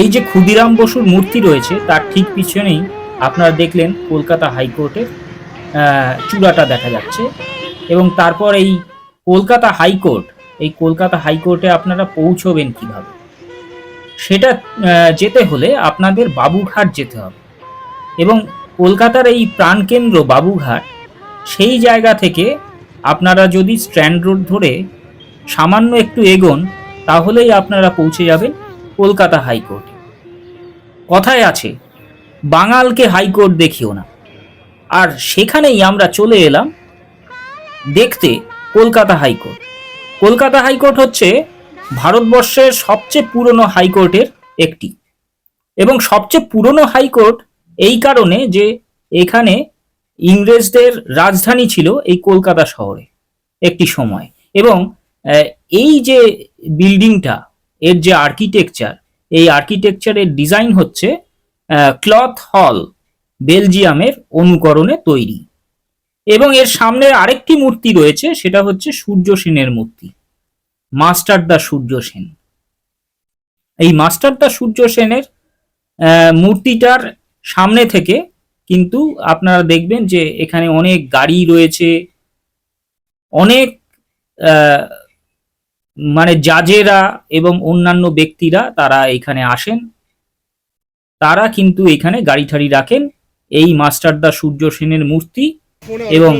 এই যে ক্ষুদিরাম বসুর মূর্তি রয়েছে, তার ঠিক পিছনেই আপনারা দেখলেন কলকাতা হাইকোর্টের চূড়াটা দেখা যাচ্ছে। এবং তারপর এই কলকাতা হাইকোর্ট, এই কলকাতা হাইকোর্টে আপনারা পৌঁছবেন কীভাবে? সেটা যেতে হলে আপনাদের বাবুঘাট যেতে হবে। এবং কলকাতার এই প্রাণকেন্দ্র বাবুঘাট, সেই জায়গা থেকে আপনারা যদি স্ট্র্যান্ড রোড ধরে সামান্য একটু এগোন, তাহলেই আপনারা পৌঁছে যাবেন। কলকাতা হাইকোর্টে। কথায় আছে, বাঙালকে হাইকোর্ট দেখিও না। আর সেখানেই আমরা চলে এলাম দেখতে কলকাতা হাইকোর্ট। কলকাতা হাইকোর্ট হচ্ছে ভারতবর্ষের সবচেয়ে পুরনো হাইকোর্টের একটি। এবং সবচেয়ে পুরনো হাইকোর্ট এই কারণে যে এখানে ইংরেজদের রাজধানী ছিল এই কলকাতা শহরে একটি সময়। এবং এই যে বিল্ডিংটা এর যে আর্কিটেকচার এই আর্কিটেকচারের ডিজাইন হচ্ছে ক্লথ হল বেলজিয়ামের অনুকরণে তৈরি। এবং এর সামনে আরেকটি মূর্তি রয়েছে, সেটা হচ্ছে সূর্য সেনের মূর্তি, মাস্টার দা সূর্য সেন। এই মাস্টার দা সূর্য সেনের মূর্তিটার সামনে থেকে কিন্তু আপনারা দেখবেন যে এখানে অনেক গাড়ি রয়েছে, অনেক মানে জাজেরা এবং অন্যান্য ব্যক্তিরা তারা এখানে আসেন। তারা কিন্তু এখানে গাড়ি ঠাড়ি রাখেন। এই মাস্টারদা সূর্য সেনের মূর্তি এবং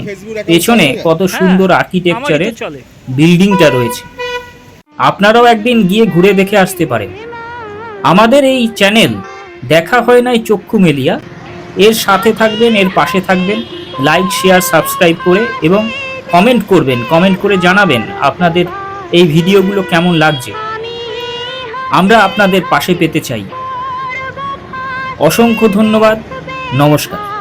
পেছনে কত সুন্দর আর্কিটেকচারের বিল্ডিংটা রয়েছে। আপনারাও একদিন গিয়ে ঘুরে দেখে আসতে পারেন। আমাদের এই চ্যানেল দেখা হয় নাই চক্ষু মেলিয়া। এর সাথে থাকবেন এর পাশে থাকবেন। লাইক শেয়ার সাবস্ক্রাইব করে এবং কমেন্ট করবেন। কমেন্ট করে জানাবেন আপনাদের এই ভিডিওগুলো কেমন লাগছে? আমরা আপনাদের পাশে পেতে চাই। অসংখ্য ধন্যবাদ। নমস্কার।